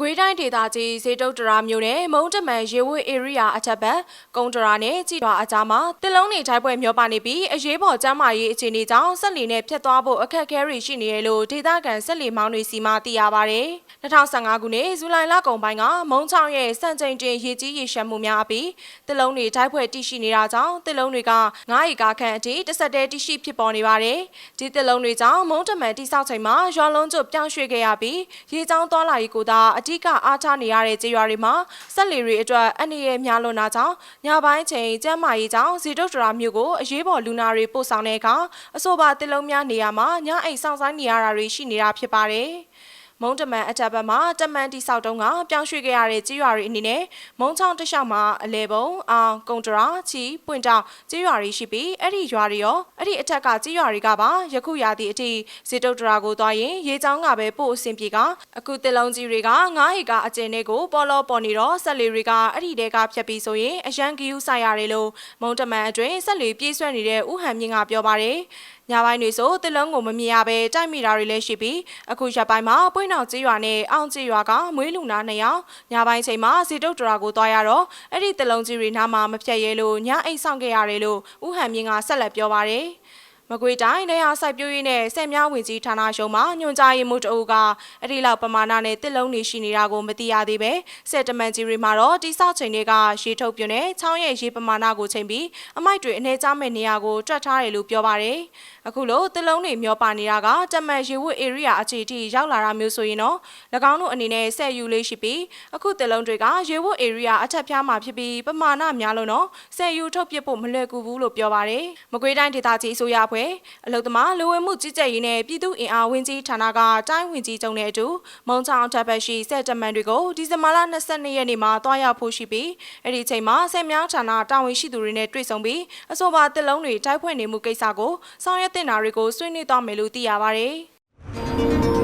ကွေးတိုင်းဒေသကြီးဇေတုတ်တရာမြို့နယ်မုံတမန်ရေဝေးဧရိယာအထက်ဘက်ကုန်းတရာနဲ့ကြည်တော်အကြားမှာတစ်လုံးနေထိုင်ပွဲမျောပါနေပြီးအရေးပေါ်ကျန်းမာရေးအခြေအနေကြောင့်ဆက်လီနဲ့ဖျက်သွားဖို့အခက်အခဲတွေရှိနေရလို့ဒေသခံဆက်လီမောင်းတွေစီမသိရပါဗျ။2015ခုနှစ်ဇူလိုင်လကုန်ပိုင်းကမုံချောင်းရဲ့စံချိန်တင်ရေကြီးရေရှမ်းမှုများအပြီးတစ်လုံးနေထိုင်ပွဲတည်ရှိနေတာကြောင့်တစ်လုံးတွေက9ဧကခန့်အထိတစ်ဆက်တည်းတည်ရှိဖြစ်ပေါ်နေပါတယ်။ဒီတစ်လုံးတွေကြောင့်မုံတမန်တိဆောက်ချိန်မှာရွာလုံးကျွတ်ပြောင်းရွှေ့ခဲ့ရပြီးရေချောင်းသွားလာရေးကိုသာအဓိကအားထားနေရတဲ့ကြေးရွာတွေမှာဆက်လီတွေအတွက်အနေရများလွန်တာကြောင့်ညပိုင်းချိန်ကျန်းမာရေးကြောင့်ဇီတုတ်တရာမြို့ကိုအရေးပေါ်လူနာတွေပို့ဆောင်တဲ့အခါအဆိုပါတစ်လုံးများနေရာမှာညအိမ်ဆောင်ဆိုင်နေရတာတွေရှိနေတာဖြစ်ပါတယ်။ မုံတမန်အထက်ဘက်မှာတမန်တိဆောက်တုံးကပြောင်းရွှေ့ခဲ့ရတဲ့ကြေးရွာတွေအနေနဲ့မုံချောင်းတစ်လျှောက်မှာအလဲပုံအောင်ကုံတရာချီပွင့်တောင်ကြေးရွာတွေရှိပြီးအဲ့ဒီရွာတွေရောအဲ့ဒီအထက်ကကြေးရွာတွေကပါယခုရာသီအထိဇေတုတ်တရာကိုသွားရင်ရေချောင်းကပဲပို့အဆင်ပြေကအခုတစ်လုံးကြီးတွေက9ဟီကအကျဉ်နဲ့ကိုပေါ်လောပေါ်နေတော့ဆက်လီတွေကအဲ့ဒီတဲကဖြတ်ပြီးဆိုရင်အရန်ကယူဆိုင်ရတယ်လို့မုံတမန်အတွင်းဆက်လီပြေးဆွဲနေတဲ့ဥဟန်မြင့်ကပြောပါတယ် ညပိုင်းတွေဆိုတစ်လုံးကိုမမြင်ရပဲတိုက်မိတာတွေလည်းရှိပြီးအခုရက်ပိုင်းမှာပွင့်အောင်ကြေးရွာနဲ့အောင်ကြေးရွာကမွေးလူနာနှစ်ယောက်ညပိုင်းချိန်မှာဇီတုတ်တရာကိုသွားရတော့အဲ့ဒီတစ်လုံးကြီးတွေနားမှာမဖြတ်ရဲလို့ညအိတ်ဆောင်ခဲ့ရတယ်လို့ဥဟန်မြင့်ကဆက်လက်ပြောပါတယ် မကွေတိုင်းနေရာစိုက်ပျိုးရေးနဲ့ဆယ်များဝင်ကြီးဌာနရှုံးမှာညွှန်ကြားရေးမှူးတအုပ်ကအဲ့ဒီလောက်ပမာဏနဲ့တစ်လုံးနေရှိနေတာကိုမသိရသေးပဲစက်တမန်ကြီးတွေမှာတော့တိဆောက်ချိန်တွေကရေထုတ်ပြနဲ့ချောင်းရဲ့ရေပမာဏကိုချိန်ပြီးအမိုက်တွေအနေကျမဲ့နေရာကိုတွက်ထားတယ်လို့ပြောပါတယ်အခုလို့တစ်လုံးနေမျောပါနေတာကတမန်ရေဝတ် area အခြေအထိရောက်လာတာမျိုးဆိုရင်တော့၎င်းတို့အနေနဲ့ဆက်ယူလေးရှိပြီးအခုတစ်လုံးတွေကရေဝတ် area အထက်ဖျားမှာဖြစ်ပြီးပမာဏများလို့တော့ဆက်ယူထုတ်ပစ်ဖို့မလွယ်ကူဘူးလို့ပြောပါတယ်မကွေးတိုင်းဒေသကြီးအစိုးရအဖွဲ့အလုသမားလူဝင်မှုကြီးကြပ်ရေးနဲ့ပြည်သူ့အင်အားဝင်ကြီးဌာနကတိုင်းဝင်ကြီးကျုံတဲ့အတူမုံချောင်းတပ်ဘက်ရှိစက်တမန်တွေကိုဒီဇင်ဘာလ22ရက်နေ့မှာတွားရောက်ဖို့ရှိပြီးအဲ့ဒီချိန်မှာဆယ်မြောင်းဌာနတာဝန်ရှိသူတွေနဲ့တွေ့ဆုံပြီးအဆိုပါတစ်လုံးတွေတိုက်ဖွင့်နေမှုကိစ္စကိုဆောင်ရွက်တင်တာတွေကိုဆွေးနွေးသွားမယ်လို့သိရပါတယ်။